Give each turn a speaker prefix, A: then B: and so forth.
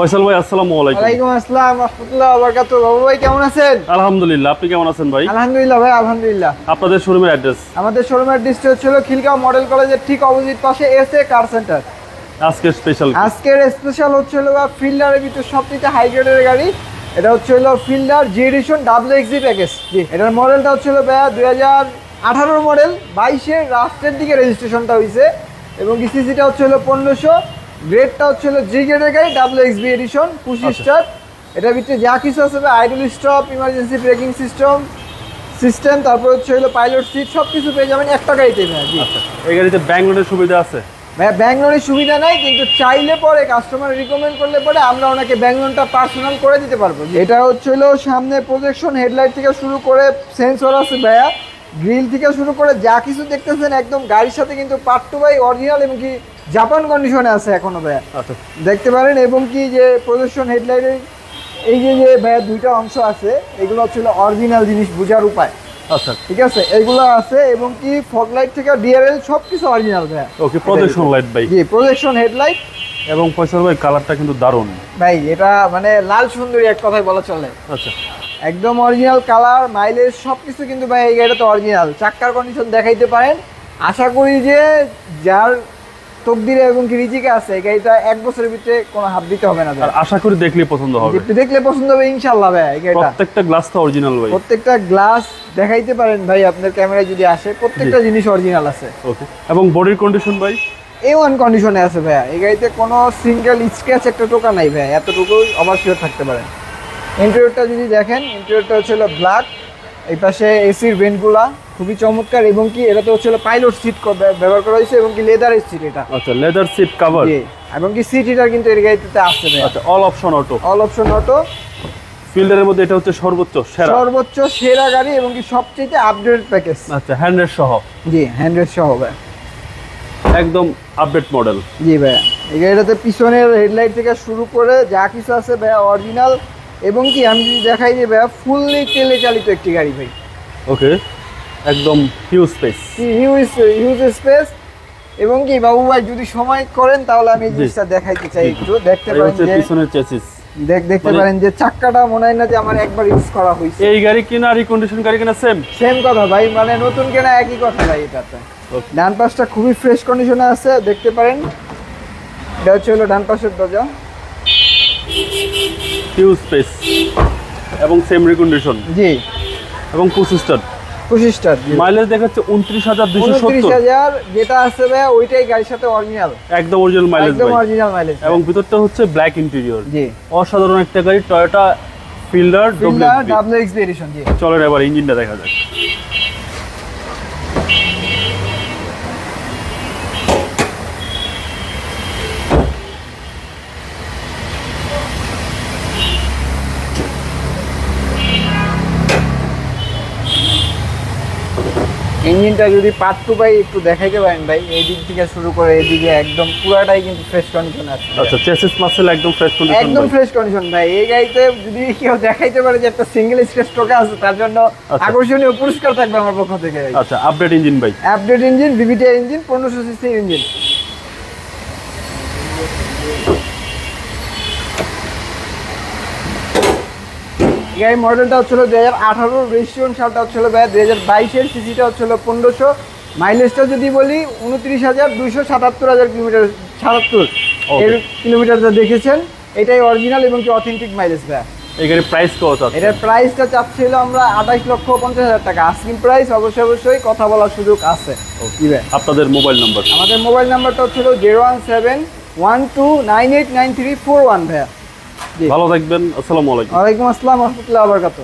A: ফয়সাল ভাই আসসালামু আলাইকুম।
B: ওয়ালাইকুম আসসালাম রহমতুল্লাহ বরকাত বাবু ভাই কেমন আছেন?
A: আলহামদুলিল্লাহ আপনি কেমন আছেন ভাই?
B: আলহামদুলিল্লাহ ভাই আলহামদুলিল্লাহ।
A: আপনাদের শোরুমের অ্যাড্রেস?
B: আমাদের শোরুমের ডিস্ট্রিক্ট ছিল খিলগাঁও মডেল কলেজের ঠিক অপোজিট পাশে এস এ কার সেন্টার।
A: আজকে স্পেশাল
B: আজকের স্পেশাল হচ্ছে হলো ফিল্ডারের ভিতর সবথেকে হাই গ্রেডের গাড়ি। এটা হচ্ছে হলো ফিল্ডার জি এডিশন ডাবল এক্সি প্যাকেজ জি এটার মডেলটা হচ্ছে হলো ভাইয়া দুই হাজার আঠারোর মডেল বাইশের রাস্টের দিকে রেজিস্ট্রেশনটা হয়েছে এবং সিসিটা হচ্ছে হলো পনেরোশো। গ্রেডটা হচ্ছে হলো জি গ্রেডের গাড়ি double XB edition push. Start এটার ভিতরে যা কিছু আছে idle stop emergency braking system system তারপর হচ্ছে হলো পাইলট সিট সব কিছু পেয়ে যাবেন একটা গাড়িতে জি।
A: আচ্ছা এই গাড়িতে ব্যাংক লোনের সুবিধা আছে?
B: ভাইয়া ব্যাংক লোনের সুবিধা নাই কিন্তু চাইলে পরে কাস্টমার রিকমেন্ড করলে পরে আমরা ওনাকে ব্যাংক লোনটা পার্সোনাল করে দিতে পারব এটা হচ্ছিল সামনে প্রজেকশন হেডলাইট থেকে শুরু করে সেন্সর আছে ভাইয়া। গ্রিল থেকে শুরু করে যা কিছু দেখতেছেন একদম গাড়ির সাথে কিন্তু পার্ট টু বাই অরিজিনাল এবং কি জাপান কন্ডিশনে আছে এখনও ভাইয়া।
A: আচ্ছা।
B: দেখতে পারেন এবং কি যে প্রদর্শন হেডলাইটের এই যে যে ভাইয়া দুইটা অংশ আছে এগুলো হচ্ছিল অরিজিনাল জিনিস বোঝার উপায়।
A: আচ্ছা।
B: ঠিক আছে? এগুলো আছে এবং কি ফগলাইট থেকে ডিআরএল সব কিছু অরিজিনাল ভাইয়া।
A: ওকে প্রজেকশন লাইট ভাই।
B: জি প্রজেকশন হেডলাইট
A: এবং ফয়সাল ভাই কালারটা কিন্তু দারুণ।
B: ভাই এটা মানে লাল সুন্দরী এক কথায় বলা চলে।
A: আচ্ছা।
B: একদম অরিজিনাল কালার মাইলেজ সব কিছু কিন্তু ভাই এই গাড়িটা তো অরিজিনাল চাক্কার কন্ডিশন দেখাইতে পারেন। আশা করি যে যার তকদিরে এবং কি রিজিকে আছে গাড়িটা এক বছরের ভিতরে কোনো হাত দিতে হবে না
A: আর আশা করি দেখলেই পছন্দ হবে।
B: দেখলে পছন্দ হবে ইনশাল্লাহ ভাই গাড়িটা
A: প্রত্যেকটা গ্লাস তো অরিজিনাল ভাই।
B: প্রত্যেকটা গ্লাস দেখাইতে পারেন ভাই আপনার ক্যামেরায় যদি আসে প্রত্যেকটা জিনিস অরিজিনাল আছে।
A: ওকে এবং বডির কন্ডিশন ভাই?
B: এ ওয়ান কন্ডিশনে আছে ভাইয়া এই গাড়িতে কোনো সিঙ্গেল স্ক্র্যাচ একটা টোকা নাই ভাইয়া এতটুকু অবশ্যই থাকতে পারেন ইন্টেরিয়রটা যদি দেখেন ইন্টেরিয়রটা হচ্ছে ব্ল্যাক এই পাশে এসির ভেন্টগুলা খুবই চমৎকার এবং কি এটা তো হচ্ছে পাইলট সিট ব্যবহার করা হয়েছে এবং কি লেদারের সিট এটা।
A: আচ্ছা লেদার সিট কভার
B: এবং কি সিট হিটার কিন্তু এর গাড়িতে আসছে
A: আচ্ছা all option auto
B: all option auto
A: ফিল্ডারের মধ্যে এটা হচ্ছে সর্বোচ্চ সেরা?
B: সর্বোচ্চ সেরা গাড়ি এবং কি সবচেয়ে আপডেট প্যাকেজ
A: আচ্ছা হ্যান্ডের সহ?
B: জি হ্যান্ড্রেড সহ ভাই
A: একদম আপডেট মডেল
B: জি ভাইয়া। এই গাড়িটাতে পিছনের হেডলাইট থেকে শুরু করে যা কিছু আছে ভাইয়া অরিজিনাল এবং কি আমি যদি দেখাই যে ভাইয়া ফুললি তেলে চালিত একটি গাড়ি ভাই।
A: ওকে একদম huge space
B: huge huge space এবং কি বাবু ভাই যদি সময় করেন তাহলে আমি এই জিনিসটা দেখাইতে চাই একটু। দেখতে পারেন যে
A: পিছনের চেসিস
B: দেখ দেখতে
A: মানে-
B: পারেন যে চাক্কাটা মনে হয় না যে আমার একবার ইউজ করা হয়েছে।
A: এই গাড়ি কিনা রিকন্ডিশন গাড়ি কিনা সেম
B: সেম কথা ভাই মানে নতুন কেনা একই কথা ভাই এটাতে. ডান পাশটা খুবই ফ্রেশ কন্ডিশনে আছে দেখতে পারেন। এটা হচ্ছে হলো ডান পাশের দরজা।
A: হিউজ স্পেস এবং সেম রিকন্ডিশন
B: জি।
A: এবং পঁচিশটার
B: পঁচিশটা
A: মাইলেজ দেখাচ্ছে উনত্রিশ হাজার দুশো
B: উনত্রিশ
A: সত্তর
B: হাজার যেটা আছে ভাই ওইটাই গাড়ির সাথে অরিজিনাল
A: একদম অরিজিনাল মাইলেজ
B: একদম অরিজিনাল মাইলেজ
A: এবং ভিতরটা হচ্ছে ব্ল্যাক ইন্টেরিয়র
B: জি।
A: অসাধারণ একটা গাড়ি টয়োটা ফিল্ডার
B: এক্স এডিশন জি।
A: চলেন এবার ইঞ্জিনটা দেখা যাক।
B: ইঞ্জিনটা যদি পার্ট টু বাই একটু দেখাইতে পারেন ভাই এই দিক থেকে শুরু করে এদিকে একদম পুরাটাই কিন্তু ফ্রেশ কন্ডিশন আছে।
A: আচ্ছা চেসিস মাসেল একদম ফ্রেশ কন্ডিশন
B: একদম ফ্রেশ কন্ডিশন ভাই এই গাড়িতে যদি কেউ দেখাইতে পারে যে একটা সিঙ্গেল স্ক্র্যাচ টোকা আছে তার জন্য
A: আচ্ছা।
B: আকর্ষণীয় পুরস্কার থাকবে আমার পক্ষ থেকে
A: আচ্ছা আপডেট ইঞ্জিন ভাই।
B: আপডেট ইঞ্জিন ভিভিটি ইঞ্জিন পনেরোশো সিসি ইঞ্জিন গাড়ি মডেলটা হচ্ছিল দু হাজার আঠারো রেজিস্ট্রেশন সালটা হচ্ছিল ভাই দুই হাজার বাইশের সিসিটা হচ্ছিল পনেরোশো। মাইলেজটা যদি বলি উনত্রিশ হাজার দুইশো সাতাত্তর হাজার কিলোমিটার সাতাত্তর. এর কিলোমিটার যা দেখেছেন এটাই অরিজিনাল এবং কি অথেন্টিক মাইলেজ ভাই।
A: গাড়ির প্রাইস কত
B: এটার প্রাইসটা চাচ্ছিল আমরা আঠাইশ লক্ষ পঞ্চাশ হাজার টাকা। আস্কিং প্রাইস অবশ্যই অবশ্যই কথা বলার সুযোগ আছে।
A: আপনাদের মোবাইল নাম্বার
B: আমাদের মোবাইল নাম্বারটা হচ্ছিল zero one seven one two nine eight nine three four one ভাইয়া। জি
A: ভালো থাকবেন আসসালামু আলাইকুম।
B: ওয়ালাইকুম আসসালাম রহমতুল্লাহ আবরকাত